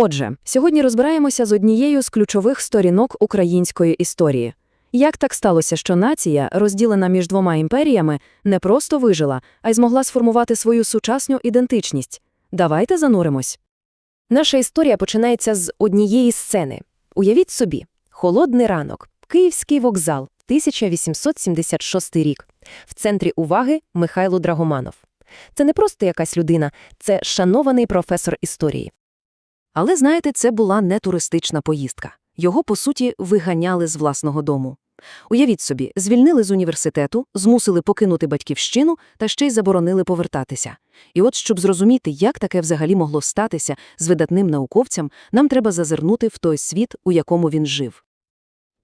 Отже, сьогодні розбираємося з однією з ключових сторінок української історії. Як так сталося, що нація, розділена між двома імперіями, не просто вижила, а й змогла сформувати свою сучасну ідентичність? Давайте зануримось. Наша історія починається з однієї сцени. Уявіть собі, холодний ранок, Київський вокзал, 1876 рік. В центрі уваги Михайло Драгоманов. Це не просто якась людина, це шанований професор історії. Але знаєте, це була не туристична поїздка. Його, по суті, виганяли з власного дому. Уявіть собі, звільнили з університету, змусили покинути батьківщину та ще й заборонили повертатися. І от, щоб зрозуміти, як таке взагалі могло статися з видатним науковцям, нам треба зазирнути в той світ, у якому він жив.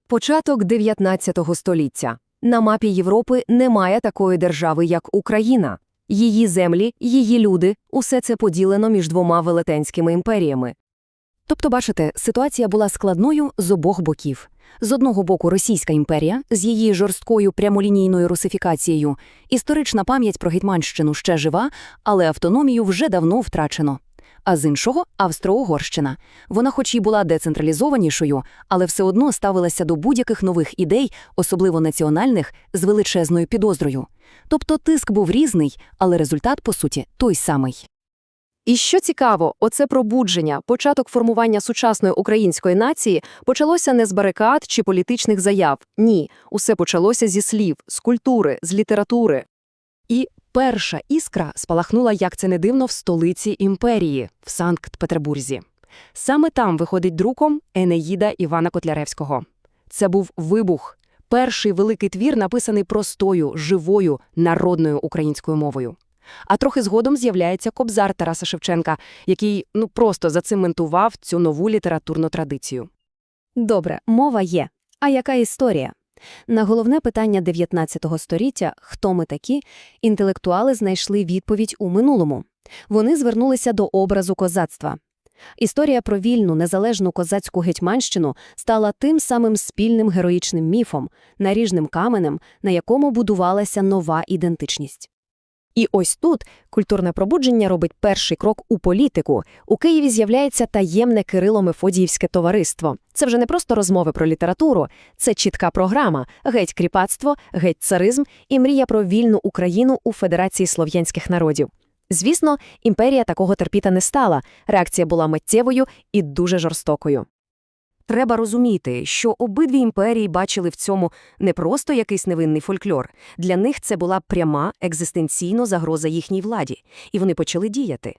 Початок 19 століття. На мапі Європи немає такої держави, як Україна. Її землі, її люди – усе це поділено між двома велетенськими імперіями. Тобто, бачите, ситуація була складною з обох боків. З одного боку Російська імперія з її жорсткою прямолінійною русифікацією. Історична пам'ять про Гетьманщину ще жива, але автономію вже давно втрачено. А з іншого – Австро-Угорщина. Вона хоч і була децентралізованішою, але все одно ставилася до будь-яких нових ідей, особливо національних, з величезною підозрою. Тобто тиск був різний, але результат, по суті, той самий. І що цікаво, оце пробудження, початок формування сучасної української нації почалося не з барикад чи політичних заяв. Ні, усе почалося зі слів, з культури, з літератури. І перша іскра спалахнула, як це не дивно, в столиці імперії, в Санкт-Петербурзі. Саме там виходить друком Енеїда Івана Котляревського. Це був вибух, перший великий твір, написаний простою, живою, народною українською мовою. А трохи згодом з'являється кобзар Тараса Шевченка, який ну просто зацементував цю нову літературну традицію. Добре, мова є. А яка історія? На головне питання 19 століття «Хто ми такі?» інтелектуали знайшли відповідь у минулому. Вони звернулися до образу козацтва. Історія про вільну, незалежну козацьку гетьманщину стала тим самим спільним героїчним міфом, наріжним каменем, на якому будувалася нова ідентичність. І ось тут культурне пробудження робить перший крок у політику. У Києві з'являється таємне Кирило-Мефодіївське товариство. Це вже не просто розмови про літературу, це чітка програма геть кріпацтво, геть царизм і мрія про вільну Україну у Федерації слов'янських народів. Звісно, імперія такого терпіти не стала. Реакція була миттєвою і дуже жорстокою. Треба розуміти, що обидві імперії бачили в цьому не просто якийсь невинний фольклор. Для них це була пряма екзистенційна загроза їхній владі, і вони почали діяти.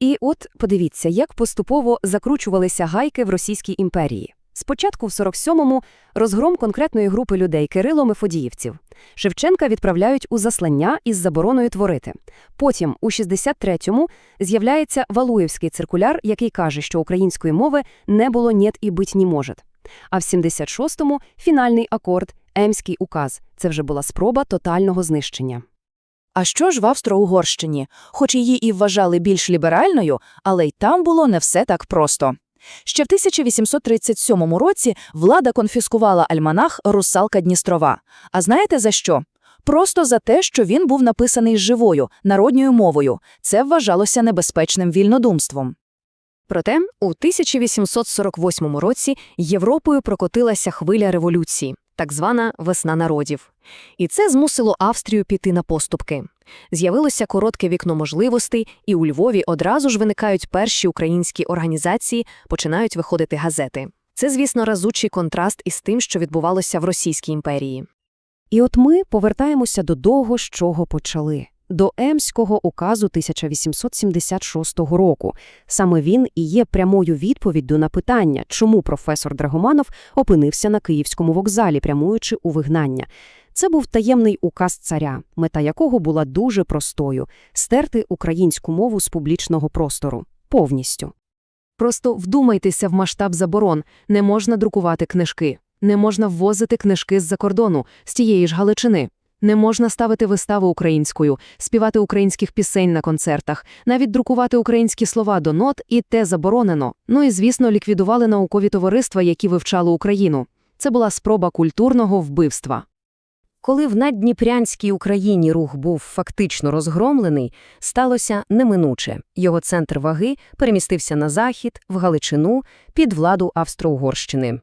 І от подивіться, як поступово закручувалися гайки в Російській імперії. Спочатку в 47-му розгром конкретної групи людей Кирило-Мефодіївців. Шевченка відправляють у заслання із забороною творити. Потім, у 63-му, з'являється Валуєвський циркуляр, який каже, що української мови не було «нєт» і бить не может. А в 76-му – фінальний акорд, Емський указ. Це вже була спроба тотального знищення. А що ж в Австро-Угорщині? Хоч її і вважали більш ліберальною, але й там було не все так просто. Ще в 1837 році влада конфіскувала альманах «Русалка Дністрова». А знаєте за що? Просто за те, що він був написаний живою, народньою мовою. Це вважалося небезпечним вільнодумством. Проте у 1848 році Європою прокотилася хвиля революції, так звана «Весна народів». І це змусило Австрію піти на поступки. З'явилося коротке вікно можливостей, і у Львові одразу ж виникають перші українські організації, починають виходити газети. Це, звісно, разучий контраст із тим, що відбувалося в Російській імперії. І от ми повертаємося до того, з чого почали. До Емського указу 1876 року. Саме він і є прямою відповіддю на питання, чому професор Драгоманов опинився на Київському вокзалі, прямуючи у вигнання. Це був таємний указ царя, мета якого була дуже простою – стерти українську мову з публічного простору. Повністю. Просто вдумайтеся в масштаб заборон. Не можна друкувати книжки. Не можна ввозити книжки з-за кордону, з тієї ж Галичини. Не можна ставити виставу українською, співати українських пісень на концертах, навіть друкувати українські слова до нот, і те заборонено. Ну і, звісно, ліквідували наукові товариства, які вивчали Україну. Це була спроба культурного вбивства. Коли в наддніпрянській Україні рух був фактично розгромлений, сталося неминуче. Його центр ваги перемістився на захід, в Галичину, під владу Австро-Угорщини.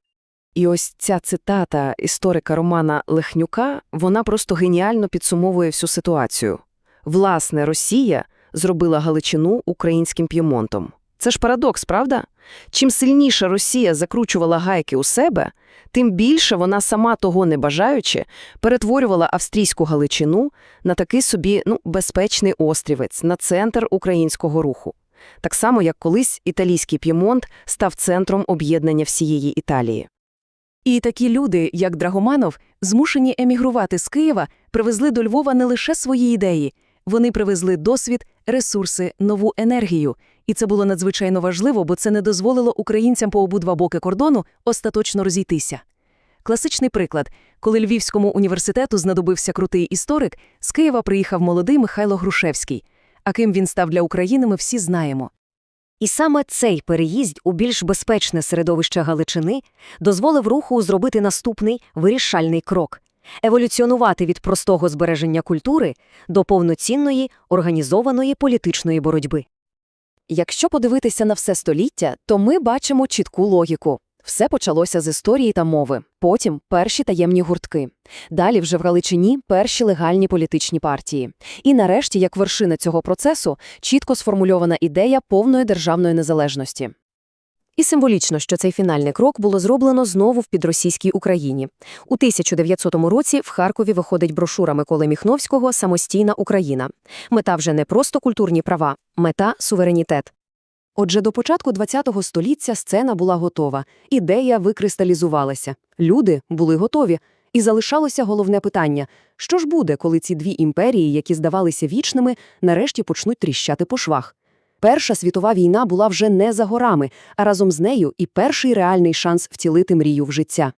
І ось ця цитата історика Романа Лехнюка, вона просто геніально підсумовує всю ситуацію. Власне, Росія зробила Галичину українським п'ємонтом. Це ж парадокс, правда? Чим сильніше Росія закручувала гайки у себе, тим більше вона сама того не бажаючи перетворювала австрійську Галичину на такий собі ну, безпечний острівець, на центр українського руху. Так само, як колись італійський п'ємонт став центром об'єднання всієї Італії. І такі люди, як Драгоманов, змушені емігрувати з Києва, привезли до Львова не лише свої ідеї. Вони привезли досвід, ресурси, нову енергію. І це було надзвичайно важливо, бо це не дозволило українцям по обидва боки кордону остаточно розійтися. Класичний приклад. Коли Львівському університету знадобився крутий історик, з Києва приїхав молодий Михайло Грушевський. А ким він став для України, ми всі знаємо. І саме цей переїзд у більш безпечне середовище Галичини дозволив руху зробити наступний вирішальний крок – еволюціонувати від простого збереження культури до повноцінної, організованої політичної боротьби. Якщо подивитися на все століття, то ми бачимо чітку логіку. Все почалося з історії та мови, потім перші таємні гуртки. Далі вже в Галичині перші легальні політичні партії. І нарешті, як вершина цього процесу, чітко сформульована ідея повної державної незалежності. І символічно, що цей фінальний крок було зроблено знову в підросійській Україні. У 1900 році в Харкові виходить брошура Миколи Міхновського «Самостійна Україна». Мета вже не просто культурні права, мета – суверенітет. Отже, до початку ХХ століття сцена була готова, ідея викристалізувалася, люди були готові, і залишалося головне питання – що ж буде, коли ці дві імперії, які здавалися вічними, нарешті почнуть тріщати по швах? Перша світова війна була вже не за горами, а разом з нею і перший реальний шанс втілити мрію в життя.